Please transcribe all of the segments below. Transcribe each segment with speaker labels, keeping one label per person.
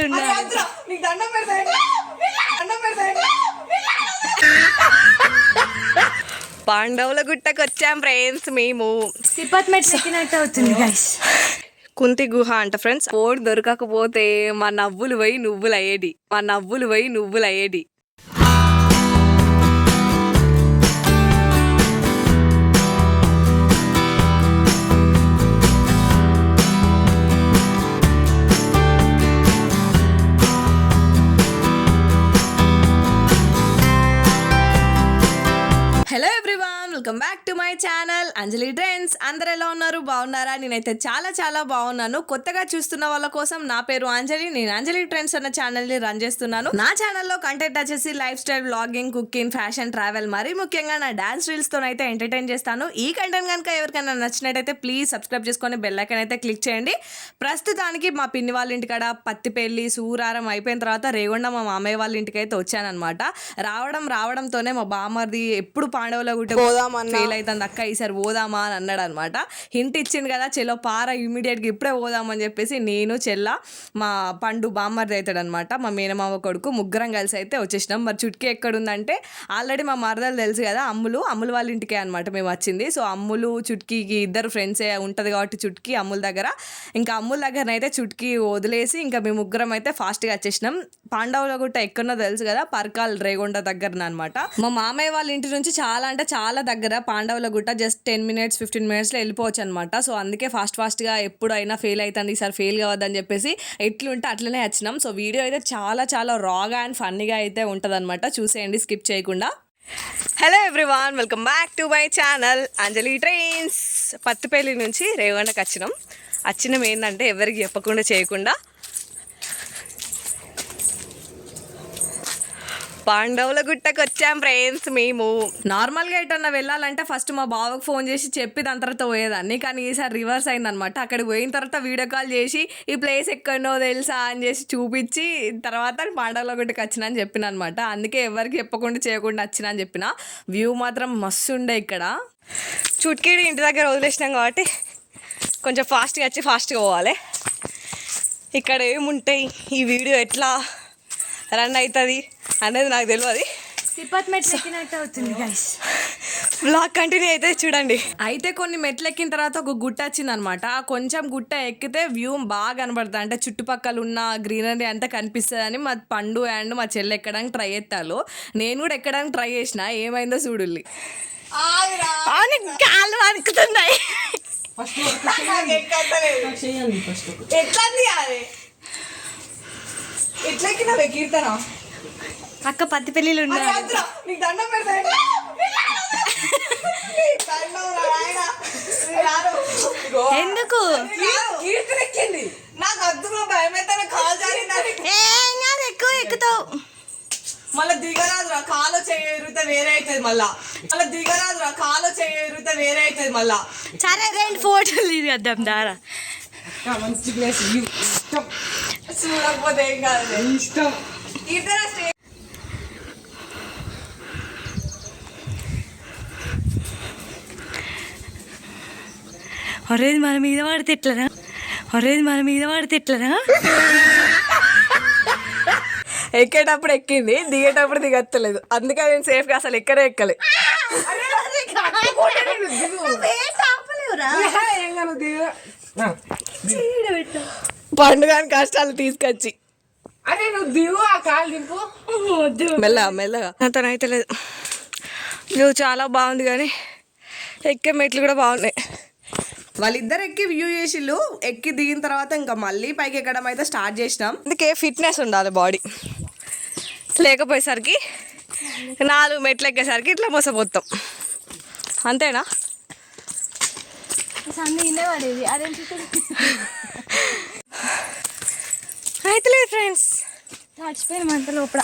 Speaker 1: పెడతా
Speaker 2: పాండవుల గుట్టకు వచ్చాం ఫ్రెండ్స్ మేము.
Speaker 3: తిప్పత్ మెట్ ఎక్కినట్టు అవుతుంది గైస్
Speaker 2: కుంతి గుహ అంట ఫ్రెండ్స్. ఓడి దొరకకపోతే మా నవ్వులు పోయి నువ్వులు అయ్యేది మా నవ్వులు పోయి నువ్వులు అయ్యేది welcome back to my channel. Anjali trends అందరు ఎలా ఉన్నారు? బాగున్నారా? నేనైతే చాలా చాలా బాగున్నాను. కొత్తగా చూస్తున్న వాళ్ళ కోసం నా పేరు అంజలి. నేను అంజలి ట్రెండ్స్ అన్న ఛానల్ని రన్ చేస్తున్నాను. నా ఛానల్లో కంటెంట్ వచ్చేసి lifestyle blogging cooking fashion travel మరీ ముఖ్యంగా నా డాన్స్ రీల్స్తో అయితే ఎంటర్టైన్ చేస్తాను. ఈ కంటెంట్ కనుక ఎవరికైనా నచ్చినట్టయితే ప్లీజ్ సబ్స్క్రైబ్ చేసుకొని బెల్ అయితే క్లిక్ చేయండి. ప్రస్తుతానికి మా పిన్ని వాళ్ళ ఇంటికాడ పత్తిపెల్లి సూరారం అయిపోయిన తర్వాత రేగొండ మా మామయ్య వాళ్ళ ఇంటికి అయితే వచ్చానమాట రావడం రావడంతోనే మా బామ్మది ఎప్పుడు పాండవుల గుట్ట
Speaker 1: పోదాం
Speaker 2: ఫెయిల్ అవుతుంది అక్క ఈసారి పోదామా అని అన్నాడు అనమాట హింట్ ఇచ్చింది కదా చెలో పార ఇమీడియట్గా ఇప్పుడే పోదామని చెప్పేసి నేను చెల్ల మా పండు బామ్మర్ది అవుతాడు అనమాట మా మేనమామ కొడుకు ముగ్గురం కలిసి అయితే వచ్చేసినాం. మరి చుట్కీ ఎక్కడుందంటే ఆల్రెడీ మా మరదలు తెలుసు కదా అమ్ములు అమ్ములు వాళ్ళ ఇంటికే అనమాట మేము వచ్చింది. సో అమ్ములు చుట్కీకి ఇద్దరు ఫ్రెండ్సే ఉంటుంది కాబట్టి చుట్కీ అమ్ముల దగ్గర. ఇంకా అమ్ముల దగ్గర అయితే చుట్కీ వదిలేసి ఇంకా మేము ముగ్గురం అయితే ఫాస్ట్గా వచ్చేసినాం. పాండవుల గుట్ట ఎక్కడో తెలుసు కదా పర్కాల్ రేగొండ దగ్గర అనమాట మా మామయ్య వాళ్ళ ఇంటి నుంచి చాలా అంటే చాలా దగ్గర పాండవుల గుట్ట జస్ట్ టెన్ మినిట్స్ ఫిఫ్టీన్ మినిట్స్లో వెళ్ళిపోవచ్చు అనమాట సో అందుకే ఫాస్ట్ ఫాస్ట్గా ఎప్పుడైనా ఫెయిల్ అవుతుంది ఈసారి ఫెయిల్ కావద్దని చెప్పేసి ఎట్లుంటే అట్లనే వచ్చినాం. సో వీడియో అయితే చాలా చాలా రాగా అండ్ ఫన్నీగా అయితే ఉంటుంది చూసేయండి స్కిప్ చేయకుండా. Hello everyone welcome back to my channel Anjali trends Pattipalli నుంచి రేవణకి వచ్చినాం. వచ్చినాం ఏంటంటే ఎవరికి చెప్పకుండా చేయకుండా పాండవుల గుట్టకు వచ్చాం ఫ్రెండ్స్ మేము. నార్మల్గా ఎటన్నా వెళ్ళాలంటే ఫస్ట్ మా బావకు ఫోన్ చేసి చెప్పి దాని తర్వాత పోయేదాన్ని. కానీ ఈసారి రివర్స్ అయిందనమాట అక్కడికి పోయిన తర్వాత వీడియో కాల్ చేసి ఈ ప్లేస్ ఎక్కడో తెలుసా? అని చేసి చూపించి తర్వాత పాండవుల గుట్టకు వచ్చిన అని చెప్పిన అనమాట అందుకే ఎవరికి చెప్పకుండా చేయకుండా వచ్చిన అని చెప్పిన. వ్యూ మాత్రం మస్తు ఉండే ఇక్కడ. చుట్కీడి ఇంటి దగ్గర వదిలేసినాం కాబట్టి కొంచెం ఫాస్ట్గా వచ్చి ఫాస్ట్గా పోవాలి. ఇక్కడ ఏముంటాయి? ఈ వీడియో ఎట్లా రన్ అవుతుంది అనేది నాకు తెలియదు
Speaker 3: తిప్పత్ మెట్ ఎక్కినట్టు అవుతుంది గైస్
Speaker 2: బ్లాగ్ కంటిన్యూ అయితే చూడండి. అయితే కొన్ని మెట్లు ఎక్కిన తర్వాత ఒక గుట్ట వచ్చింది అనమాట కొంచెం గుట్ట ఎక్కితే వ్యూ బాగా కనబడుతుంది. అంటే చుట్టుపక్కల ఉన్న గ్రీనరీ అంతా కనిపిస్తుంది అని మా పండు అండ్ మా చెల్లి ఎక్కడానికి ట్రై చేస్తాను నేను కూడా ఎక్కడానికి ట్రై చేసిన ఏమైందో చూడుల్లి. కాళ్ళు వణుకుతున్నాయి.
Speaker 1: ఎట్లా తీయాలి ఎట్లా ఎక్కినావే కీర్తన
Speaker 3: అక్క పత్తి పెళ్ళిళ్ళు
Speaker 1: నీకు దండం పెడతా.
Speaker 3: ఎందుకు
Speaker 1: కీ- కీర్తన ఎక్కింది నాకు అద్దులో భయం అయితే కాలు జారిందని
Speaker 3: ఎక్కువ ఎక్కుతావు
Speaker 1: మళ్ళీ దిగరాదురా కాలో చేరితే వేరే అవుతుంది మళ్ళా మళ్ళీ దిగరాదురా కాలో చేరితే వేరే అవుతుంది మళ్ళా
Speaker 3: సరే రెండు ఫోటోలు దిగద్దాం దారా
Speaker 1: మంచి ప్లేస్ ఇష్టం చూడకపోతే ఏం కాదు ఇష్టం స్టే
Speaker 3: ఒరేది మన మీద పడితే ఎట్లరా? ఒరేది మన మీద పడితే ఎట్లరా?
Speaker 2: ఎక్కేటప్పుడు ఎక్కింది దిగేటప్పుడు దిగత్తలేదు. అందుకే నేను సేఫ్గా అసలు ఎక్కడే ఎక్కలే. పండుగని కష్టాలు తీసుకొచ్చి.
Speaker 1: అరే నువ్వు దిగు ఆ కాలు దింపు.
Speaker 2: మెల్లగా మెల్లగా. అతనైతే లేదు. వ్యూ చాలా బాగుంది కానీ ఎక్కే మెట్లు కూడా బాగున్నాయి. వాళ్ళిద్దరు ఎక్కి వ్యూ చేసిళ్ళు ఎక్కి దిగిన తర్వాత ఇంకా మళ్ళీ పైకి ఎక్కడం అయితే స్టార్ట్ చేసినాం. అందుకే ఫిట్నెస్ ఉండాలి బాడీ. లేకపోయేసరికి నాలుగు మెట్లు ఎక్కేసరికి ఇట్లా మోసపోతాం అంతేనా?
Speaker 3: అదే
Speaker 2: అయితే లేదు ఫ్రెండ్స్.
Speaker 3: తడిచిపోయిన మంట లోపల.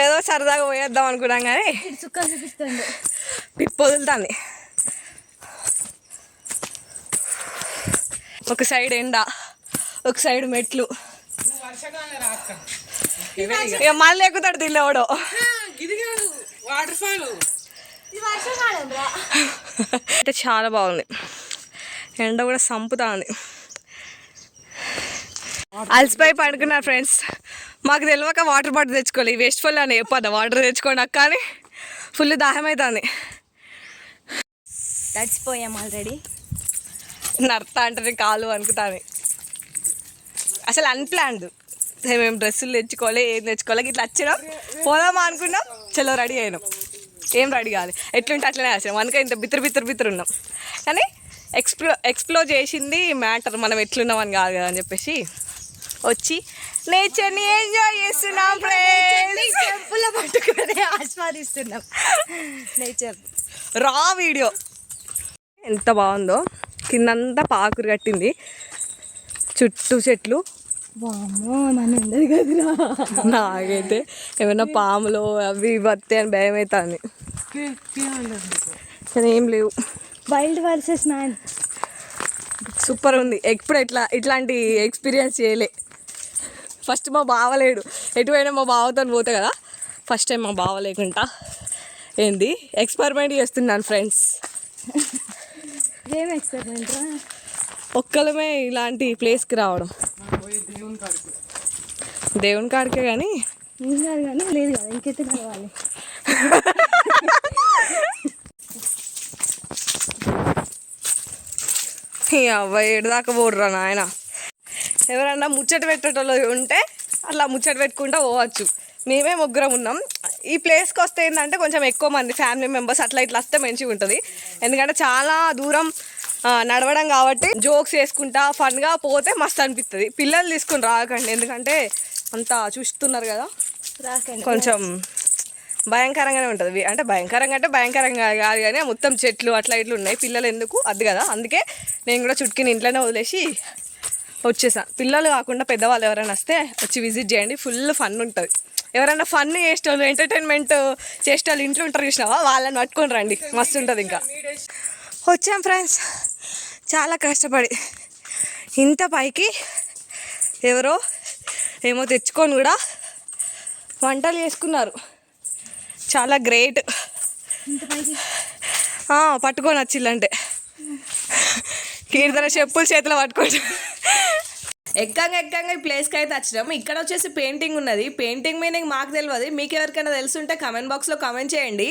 Speaker 2: ఏదో సరదాగా పోయేద్దాం అనుకున్నాం కానీ
Speaker 3: ఇటు చుక్క చూపిస్తుంది.
Speaker 2: పిప్పు వదులుతుంది. ఒక సైడ్ ఎండ ఒక సైడ్ మెట్లు. ఇక మళ్ళీ ఎక్కుతాడు తిల్లేవాడు
Speaker 1: వాటర్ ఫాల్
Speaker 2: అయితే చాలా బాగుంది. ఎండ కూడా సంపుతా ఉంది అలసిపోయి పడుకున్నారు ఫ్రెండ్స్. మాకు తెలియక వాటర్ బాటిల్ తెచ్చుకోవాలి. వేస్ట్ ఫుల్ అని చెప్పద్దా. వాటర్ తెచ్చుకోండి అక్క అని ఫుల్ దాహం అవుతుంది
Speaker 3: తడిచిపోయాం ఆల్రెడీ.
Speaker 2: నడతా అంటే కాలు అనుకుతాను అసలు అన్ప్లాన్డ్ మేము డ్రెస్సులు తెచ్చుకోవాలి ఏం తెచ్చుకోవాలి ఇట్లా వచ్చినాం. పోదామా అనుకున్నాం. చలో రెడీ అయినాం. ఏం రెడీ కాదు ఎట్లుంటే అట్లనే వచ్చాం అందుకే ఇంత బిత్తరు బిత్తరు బిత్తరు ఉన్నాం. కానీ ఎక్స్ప్లో ఎక్స్ప్లోర్ చేసింది మ్యాటర్ మనం ఎట్లున్నాం అని కాదు కదా అని చెప్పేసి వచ్చి నేచర్ని ఎంజాయ్ చేస్తున్నాం ఫ్రెండ్స్
Speaker 3: చెప్పుల పట్టుకుని ఆస్వాదిస్తున్నాం. నేచర్.
Speaker 2: రా వీడియో. ఎంత బాగుందో. కిందంతా పాకురు కట్టింది. చుట్టూ చెట్లు.
Speaker 3: ఉండదు కదరా.
Speaker 2: నాకైతే ఏమైనా పాములు అవి ఇవి వస్తాయి అని భయం అవుతుంది కానీ ఏం లేవు.
Speaker 3: వైల్డ్ వర్సెస్ మ్యాన్
Speaker 2: సూపర్ ఉంది. ఎప్పుడు ఇట్లా ఇట్లాంటి ఎక్స్పీరియన్స్ చేయలే. ఫస్ట్ మా బావ లేడు. ఎటువైనా మా బావతో పోతే కదా ఫస్ట్ టైం మా బావ లేకుండా. ఏంది? ఎక్స్పెరిమెంట్ చేస్తున్నాను ఫ్రెండ్స్
Speaker 3: ఏం ఎక్స్పెరిమెంట్
Speaker 2: ఒక్కలమే ఇలాంటి ప్లేస్కి రావడం. దేవుని కాడికే కానీ
Speaker 3: ఏం కాదు కానీ లేదు కదా ఇంకైతే కలవాలి
Speaker 2: ఈ అబ్బాయి ఏడు దాకా పోడురా నాయన. ఎవరన్నా ముచ్చట పెట్టేటోళ్ళు ఉంటే అట్లా ముచ్చట పెట్టుకుంటా పోవచ్చు. మేమే ముగ్గురం ఉన్నాం. ఈ ప్లేస్కి వస్తే ఏంటంటే కొంచెం ఎక్కువ మంది ఫ్యామిలీ మెంబర్స్ అట్లా ఇట్లా వస్తే మంచిగా ఉంటుంది. ఎందుకంటే చాలా దూరం నడవడం కాబట్టి జోక్స్ వేసుకుంటా ఫన్గా పోతే మస్తు అనిపిస్తుంది. పిల్లలు తీసుకుని రాకండి. ఎందుకంటే అంతా చూస్తున్నారు కదా. కొంచెం భయంకరంగానే ఉంటుంది. అంటే భయంకరంగా అంటే భయంకరంగా కాదు కానీ మొత్తం చెట్లు అట్లా ఇట్లు ఉన్నాయి. పిల్లలు ఎందుకు? అది కదా. అందుకే నేను కూడా చుట్టుకుని ఇంట్లోనే వదిలేసి వచ్చేసా. పిల్లలు కాకుండా పెద్దవాళ్ళు ఎవరైనా వస్తే వచ్చి విజిట్ చేయండి. ఫుల్ ఫన్ ఉంటుంది. ఎవరైనా ఫన్ చేసేవాళ్ళు ఎంటర్టైన్మెంట్ చేసేవాళ్ళు ఇంట్లో ఉంటారు చూసినావా? వాళ్ళని పట్టుకొని రండి. మస్తు ఉంటుంది ఇంకా. వచ్చాం ఫ్రెండ్స్. చాలా కష్టపడి. ఇంత పైకి ఎవరో ఏమో తెచ్చుకొని కూడా వంటలు చేసుకున్నారు. చాలా గ్రేట్. పట్టుకొని వచ్చిల్లంటే. కీర్తన చెప్పులు చేతిలో పట్టుకోండి ఎక్కంగా ఎక్కంగా ఈ ప్లేస్కి అయితే వచ్చినాము ఇక్కడ వచ్చేసి పెయింటింగ్ ఉన్నది. పెయింటింగ్ మీనింగ్ మాకు తెలియదు. మీకు ఎవరికైనా తెలుసుంటే కమెంట్ బాక్స్లో కమెంట్ చేయండి.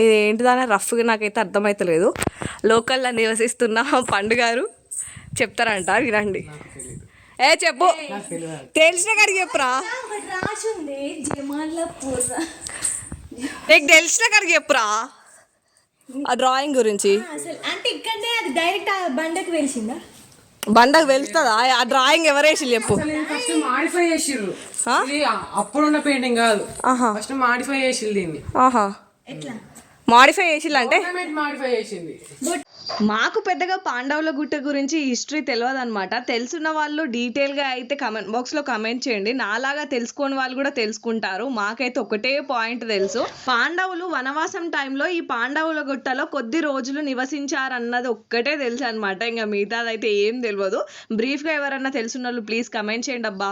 Speaker 2: ఇది ఏంటిదనే రఫ్గా నాకైతే అర్థమవుతలేదు లోకల్లో నివసిస్తున్న పండుగారు చెప్తారంట వినండి. ఏ చెప్పు. తెలిసిన కాడికి చెప్పురా. నీకు తెలిసిన కాడికి చెప్పురా. ఆ డ్రాయింగ్ గురించి.
Speaker 3: అసలు అంటే ఇక్కడనే అది డైరెక్ట్ ఆ బండకి వెలిసిందా?
Speaker 2: బండకు వెళ్తుందా ఆ డ్రాయింగ్ ఎవరేసి చెప్పు.
Speaker 4: ఫస్ట్ మాడిఫై చేసిర్రు.
Speaker 2: ఆ?
Speaker 4: ఇది అప్పుడున్న పెయింటింగ్ కాదు.
Speaker 2: ఆహా.
Speaker 4: ఫస్ట్ మాడిఫై చేసిర్రు దీన్ని.
Speaker 2: ఆహా.
Speaker 3: ఎట్లా?
Speaker 2: మాడిఫై చేసిల్లంటే
Speaker 4: మాడిఫై చేసింది.
Speaker 2: మాకు పెద్దగా పాండవుల గుట్ట గురించి హిస్టరీ తెలియదు అనమాట తెలుసున్న వాళ్ళు డీటెయిల్గా అయితే కమెంట్ బాక్స్లో కమెంట్ చేయండి. నాలాగా తెలుసుకోని వాళ్ళు కూడా తెలుసుకుంటారు. మాకైతే ఒకటే పాయింట్ తెలుసు. పాండవులు వనవాసం టైంలో ఈ పాండవుల గుట్టలో కొద్ది రోజులు నివసించారన్నది ఒక్కటే తెలుసు అనమాట ఇంకా మిగతాదైతే ఏం తెలియదు బ్రీఫ్గా ఎవరన్నా తెలుసున్న వాళ్ళు ప్లీజ్ కమెంట్ చేయండి అబ్బా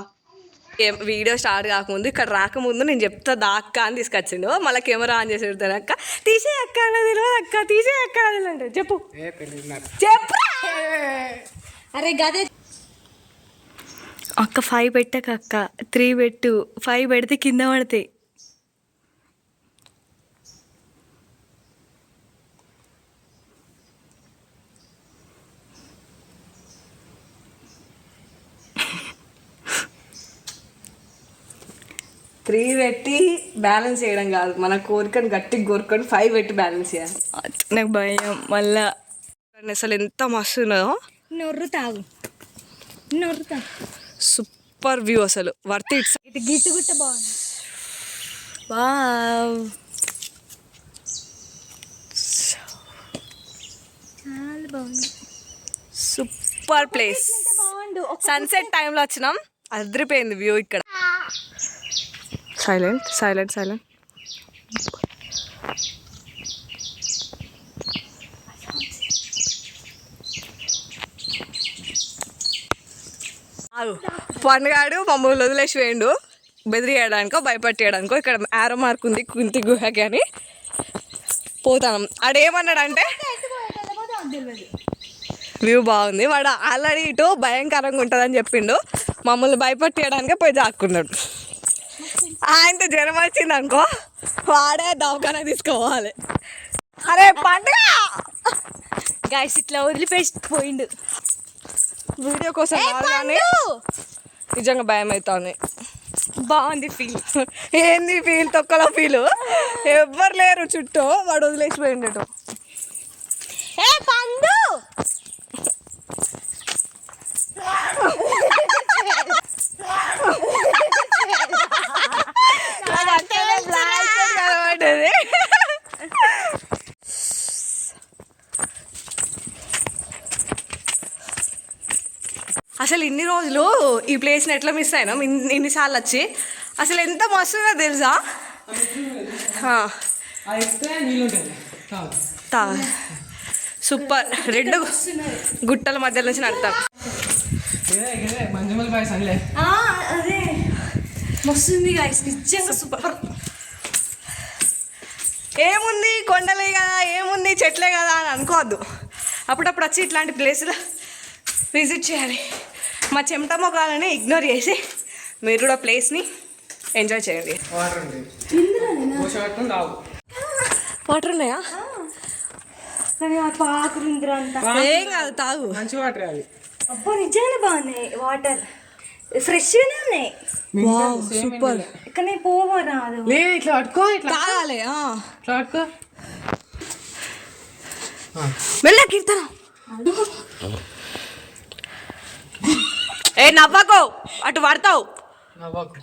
Speaker 2: వీడియో స్టార్ట్ కాకముందు ఇక్కడ రాకముందు నేను చెప్తా దా అక్క అని తీసుకొచ్చిండు. మళ్ళీ కెమెరా ఆన్ చేసి పెడతాను. అక్క తీసే అక్క తెలియదు అక్క తీసే అక్క అంటే చెప్పు. చెప్పు
Speaker 3: అరే గదే. అక్క ఫైవ్ పెట్టక అక్క. త్రీ పెట్టు. ఫైవ్ పెడితే కింద పడతాయి.
Speaker 2: త్రీ పెట్టి బ్యాలెన్స్ చేయడం కాదు. మన కోరికను గట్టిగా కోరుకొని ఫైవ్ పెట్టి బ్యాలెన్స్ చేయాలి.
Speaker 3: నాకు భయం. మళ్ళా
Speaker 2: అసలు ఎంత మస్తు ఉన్నదో.
Speaker 3: నొర్రు తాగు. నొర్రు తాగు.
Speaker 2: సూపర్ వ్యూ అసలు. వర్త్ ఇట్స్
Speaker 3: ఇటు గిట్టు గుట్ట బాగుంది. వావ్. చాలా బాగుంది.
Speaker 2: Super place.
Speaker 3: బాగుండు.
Speaker 2: సన్సెట్ టైంలో వచ్చినాం. అదిరిపోయింది వ్యూ ఇక్కడ. సైలెంట్ సైలెంట్ సైలెంట్ పండుగాడు మమ్మల్ని వదిలేసి వేయండు బెదిరియడానికో భయపెట్టేయడానికో ఇక్కడ ఆరో మార్క్ ఉంది కుంతి గుహకి అని. పోతాం. ఆడేమన్నాడంటే వ్యూ బాగుంది. వాడు ఆల్రెడీ ఇటు భయంకరంగా ఉంటుందని చెప్పిండు. మమ్మల్ని భయపెట్టేయడానికే పోయి దాక్కున్నాడు. ఆయనతో జ్వరం వచ్చింది అనుకో వాడే దవాఖాన తీసుకోవాలి. అరే పండుగ!
Speaker 3: గాయస్ ఇట్లా వదిలిపెట్టి పోయిండు
Speaker 2: వీడియో కోసం నిజంగా భయం అవుతుంది
Speaker 3: బాగుంది ఫీల్
Speaker 2: ఏంది ఫీల్ తొక్కల ఫీల్ ఎవ్వరు లేరు చుట్టూ వాడు వదిలేసిపోయిండటం.
Speaker 3: ఏ పండు
Speaker 2: నాకు అక్కడే black spot కనబడ్డది. అసలు ఇన్ని రోజులు ఈ ప్లేస్ని ఎట్లా మిస్ అయినాం? ఇన్ని ఇన్నిసార్లు వచ్చి? అసలు ఎంత మస్తుందో తెలుసా? సూపర్. రెండు గుట్టల మధ్య నుంచి నడతాం.
Speaker 3: మస్తుంది సూపర్.
Speaker 2: ఏముంది? కొండలే కదా. ఏముంది? చెట్లే కదా అని అనుకోవద్దు. అప్పుడప్పుడు వచ్చి ఇట్లాంటి ప్లేసులు విజిట్ చేయాలి. మా చెమట మొఖాలని ఇగ్నోర్ చేసి మీరు కూడా ప్లేస్ని ఎంజాయ్ చేయండి.
Speaker 4: వాటర్ ఉంది పోషకట్టం రావు
Speaker 2: వాటర్ ఉన్నాయా ఏం కాదు తాగు.
Speaker 4: మంచి వాటర్ అది.
Speaker 3: అబ్బా నిజంగానే బాగున్నాయి వాటర్. ఫ్రెష్గానే ఉన్నాయి.
Speaker 2: సూపర్.
Speaker 3: కానీ పోవా రాదు.
Speaker 4: లే ఇట్లా పట్టుకో ఇట్లా
Speaker 2: తాగాలి ఆ.
Speaker 4: ఇట్లా పట్టుకో
Speaker 2: మెల్ల కీర్తన. ఏ నవ్వకో. అటు పడతావు.
Speaker 4: నవ్వకు.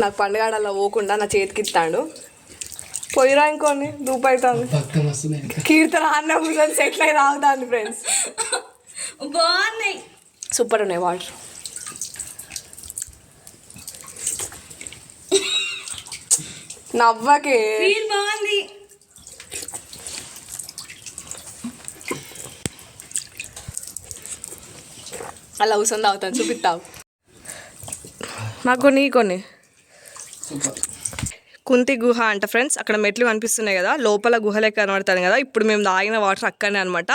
Speaker 2: నాకు పండుగ అలా పోకుండా నా చేతికి ఇస్తాడు. పోయిరా ఇంకోని
Speaker 4: వస్తుంది
Speaker 2: కీర్తన అన్న కూర్చొని సెటిల్ అయి తాగుతాను ఫ్రెండ్స్
Speaker 3: బాగున్నాయి.
Speaker 2: సూపర్ ఉన్నాయి వాటర్. నవ్వకే.
Speaker 3: బాగుంది.
Speaker 2: అలా కూర్చొని తాగుతాను చూపిస్తావు నాకు కొన్ని. కొన్ని
Speaker 4: సూపర్.
Speaker 2: కుంతి గుహ అంట ఫ్రెండ్స్ అక్కడ మెట్లు కనిపిస్తున్నాయి కదా లోపల గుహ లెక్క కనబడతాను కదా ఇప్పుడు మేము తాగిన వాటర్ అక్కడనే అనమాట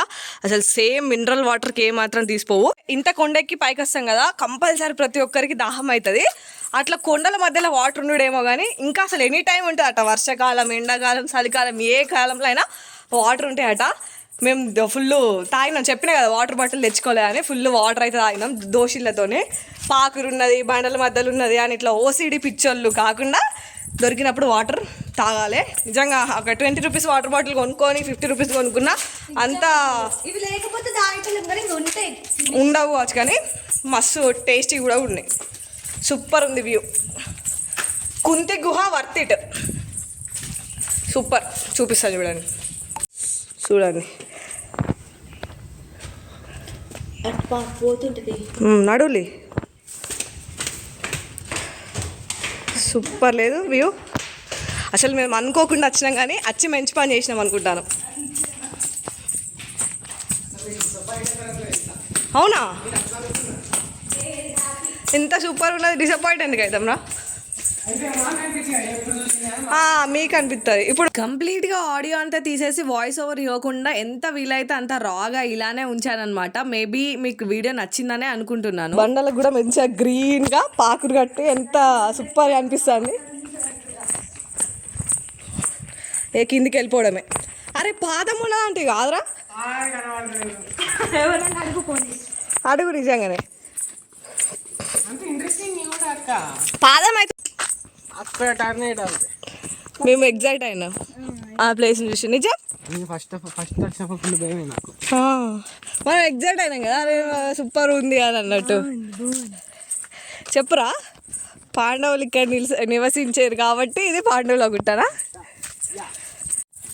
Speaker 2: అసలు సేమ్ మినరల్ వాటర్కి ఏ మాత్రం తీసిపోవు. ఇంత కొండెక్కి పైకి వస్తాం కదా కంపల్సరీ ప్రతి ఒక్కరికి దాహం అవుతుంది అట్లా కొండల మధ్యలో వాటర్ ఉండడేమో కానీ ఇంకా అసలు ఎనీ టైం ఉంటుంది అట వర్షాకాలం ఎండాకాలం చలికాలం ఏ కాలంలో అయినా వాటర్ ఉంటాయట. మేము ఫుల్ తాగినాం. చెప్పినా కదా వాటర్ బాటిల్ తెచ్చుకోలే అని ఫుల్ వాటర్ అయితే తాగినాం దోషిళ్ళతోనే. పాకురు ఉన్నది బండల మధ్యలో ఉన్నది అని ఇట్లా ఓసిడి పిచ్చోళ్ళు కాకుండా దొరికినప్పుడు వాటర్ తాగాలి. నిజంగా ఒక ట్వంటీ రూపీస్ వాటర్ బాటిల్ కొనుక్కొని ఫిఫ్టీ రూపీస్ కొనుక్కున్నా అంతా ఉండవు కావచ్చు కానీ మస్తు టేస్టీ కూడా ఉన్నాయి. సూపర్ ఉంది వ్యూ కుంతి గుహ వర్త్ ఇట్ సూపర్ చూపిస్తా చూడండి. చూడండి
Speaker 3: అటు పా పోతుంటది
Speaker 2: మ్మ్, నడులి. సూపర్ లేదు వ్యూ. అసలు మేము అనుకోకుండా వచ్చినాం కానీ వచ్చి మంచి పని చేసినాం అనుకుంటాను. అవునా? ఎంత సూపర్ ఉన్నది డిసప్పాయింట్ ఎందుకు అవుతాం మీకు అనిపిస్తుంది ఇప్పుడు కంప్లీట్గా ఆడియో అంతా తీసేసి వాయిస్ ఓవర్ ఇవ్వకుండా ఎంత వీలైతే అంత రాగా ఇలానే ఉంచానన్నమాట. మేబీ మీకు వీడియో నచ్చిందనే అనుకుంటున్నాను. బండలకు కూడా మంచిగా గ్రీన్గా పాకురు కట్టి ఎంత సూపర్గా అనిపిస్తుంది. ఏ కిందికి వెళ్ళిపోవడమే. అరే పాదం ఉన్నదా అంటే కాదురా? అడుగు నిజంగానే. పాదం అయితే
Speaker 4: అక్కడ
Speaker 2: మేము ఎగ్జైట్ అయినాం. ఆ ప్లేస్ని చూసి. నిజం?
Speaker 4: ఫస్ట్ ఫస్ట్ వచ్చినప్పుడు ఫుల్ భయమే నాకు.
Speaker 2: మనం ఎగ్జైట్ అయినాం కదా. అరే సూపర్ ఉంది అని అన్నట్టు. చెప్పురా? పాండవులు ఇక్కడ నిలిసి నివసించారు కాబట్టి ఇది పాండవుల గుట్టనా?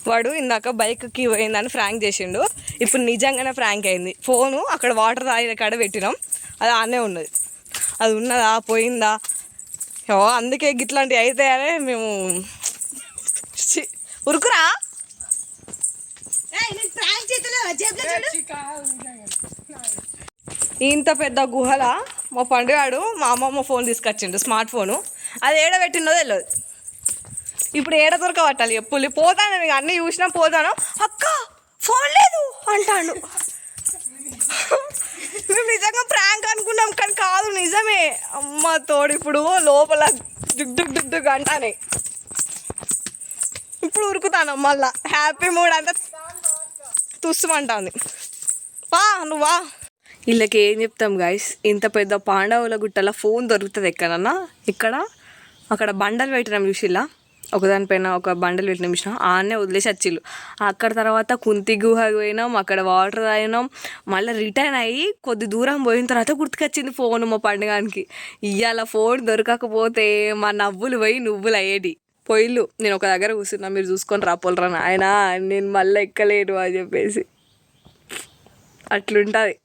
Speaker 2: వాడు ఇందాక బైక్కి పోయిందని ఫ్రాంక్ చేసిండు. ఇప్పుడు నిజంగానే ఫ్రాంక్ అయింది. ఫోను అక్కడ వాటర్ తాగిన కాడ పెట్టినాం. అది ఆనే ఉన్నది. అది ఉన్నదా? పోయిందా? అందుకే గిట్లాంటివి అయితే అనే మేము ఉరుకురా. ఇంత పెద్ద గుహల? మా పండుగాడు మా అమ్మమ్మ ఫోన్ తీసుకొచ్చిండు స్మార్ట్ ఫోను. అది ఏడ పెట్టిందో తెలియదు ఇప్పుడు ఏడ దొరకబట్టాలి ఎప్పుడు? పోతాను నేను అన్నీ చూసినా పోతాను. అక్క ఫోన్ లేదు అంటాడు. మేము నిజంగా ప్రాంక్ అనుకున్నాం కానీ కాదు నిజమే. అమ్మ తోడు ఇప్పుడు లోపల డుగ్ డుగ్ డుగ్ డుగ్ అంటానే. ఇప్పుడు ఉరుకుతాను మళ్ళా. హ్యాపీ మూడ్ అంతా తుస్సుమంటుంది. పా నువ్వా వీళ్ళకి ఏం చెప్తాం గాయస్ ఇంత పెద్ద పాండవుల గుట్టల ఫోన్ దొరుకుతుంది ఎక్కడన్నా? ఇక్కడ అక్కడ బండలు పెట్టినాం చూసిలా ఒకదానిపైన ఒక బండలు పెట్టిన చూసిన ఆడనే వదిలేసి వచ్చిళ్ళు. అక్కడ తర్వాత కుంతి గుహకు పోయినాం అక్కడ వాటర్ తాగినాం. మళ్ళీ రిటర్న్ అయ్యి కొద్ది దూరం పోయిన తర్వాత గుర్తుకొచ్చింది ఫోన్ మా పండుగానికి. ఇవాళ ఫోన్ దొరకకపోతే మా నవ్వులు పోయి నువ్వులు అయ్యేటి. పొయ్యిలు నేను ఒక దగ్గర కూర్చున్నా మీరు చూసుకొని రాపోలరా ఆయన నేను మళ్ళీ ఎక్కలేను అని చెప్పేసి. అట్లుంటుంది.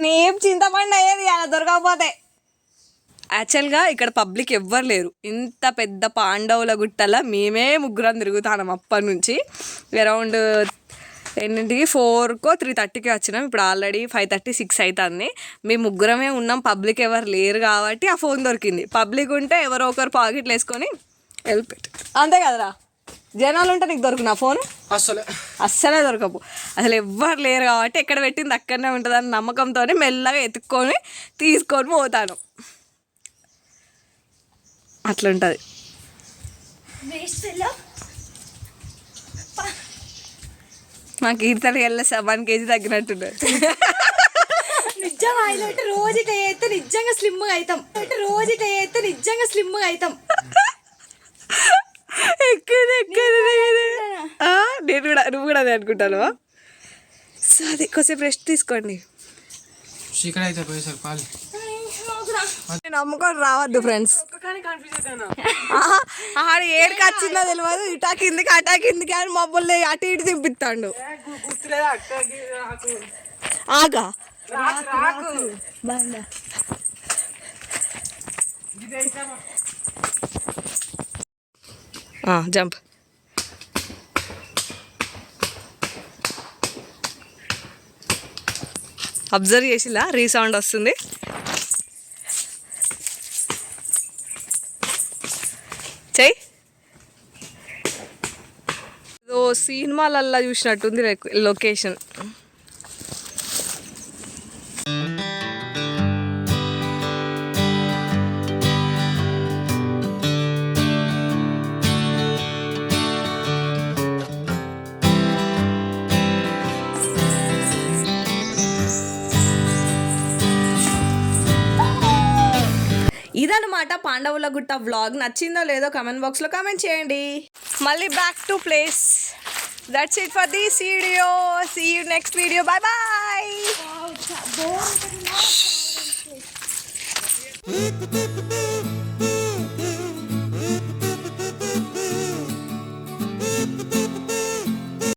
Speaker 2: నేను చింతపండు అయ్యేది అలా దొరకకపోతే? యాక్చువల్గా ఇక్కడ పబ్లిక్ ఎవ్వరు లేరు. ఇంత పెద్ద పాండవుల గుట్టల మేమే ముగ్గురం తిరుగుతాం అప్పటి నుంచి. అరౌండ్ ఎన్నింటికి? ఫోర్కో త్రీ థర్టీకి వచ్చినాం. ఇప్పుడు ఆల్రెడీ ఫైవ్ థర్టీ సిక్స్ అవుతుంది మేము ముగ్గురమే ఉన్నాం. పబ్లిక్ ఎవరు లేరు కాబట్టి ఆ ఫోన్ దొరికింది. పబ్లిక్ ఉంటే ఎవరో ఒకరు పాకెట్లు వేసుకొని వెళ్ళిపెట్టు అంతే కదరా? జనాలు ఉంటే నీకు దొరుకునా ఫోన్?
Speaker 4: అసలు
Speaker 2: అస్సలే దొరకవు. అసలు ఎవ్వరు లేరు కాబట్టి ఎక్కడ పెట్టింది అక్కడనే ఉంటుందని నమ్మకంతోనే మెల్లగా ఎత్తుక్కొని తీసుకొని పోతాను. అట్లుంటుంది. మా కీర్తన వెళ్ళే వన్ కేజీ తగ్గినట్టున్నారు
Speaker 3: నిజంగా హైలైట్ రోజు ఇట్లా చేస్తే నిజంగా స్లిమ్గా అవుతాం. రోజు ఇట్లా చేస్తే నిజంగా స్లిమ్గా అవుతాం.
Speaker 2: నేను కూడా నువ్వు కూడా అదే అనుకుంటాను సో అది కొద్దిసేపు రెస్ట్ తీసుకోండి.
Speaker 4: చీకటి అయితే పాలు.
Speaker 2: నమ్ముకొని రావద్దు ఫ్రెండ్స్ ఆడ ఏడికి వచ్చిందో తెలియదు ఇటా కిందికి అటా కిందికి అని మబ్బుల్ని అటు ఇటు
Speaker 4: తింపిస్తాడు
Speaker 2: ఆగా. జంప్. అబ్జర్వ్ చేసిలా రీసౌండ్ వస్తుంది. సినిమాలల్లా చూసినట్టుంది లొకేషన్. ఇదనమాట పాండవుల గుట్ట వ్లాగ్ నచ్చిందో లేదో కమెంట్ బాక్స్లో కామెంట్ చేయండి. మళ్ళీ back to place That's it for this video. See you next video. Bye bye.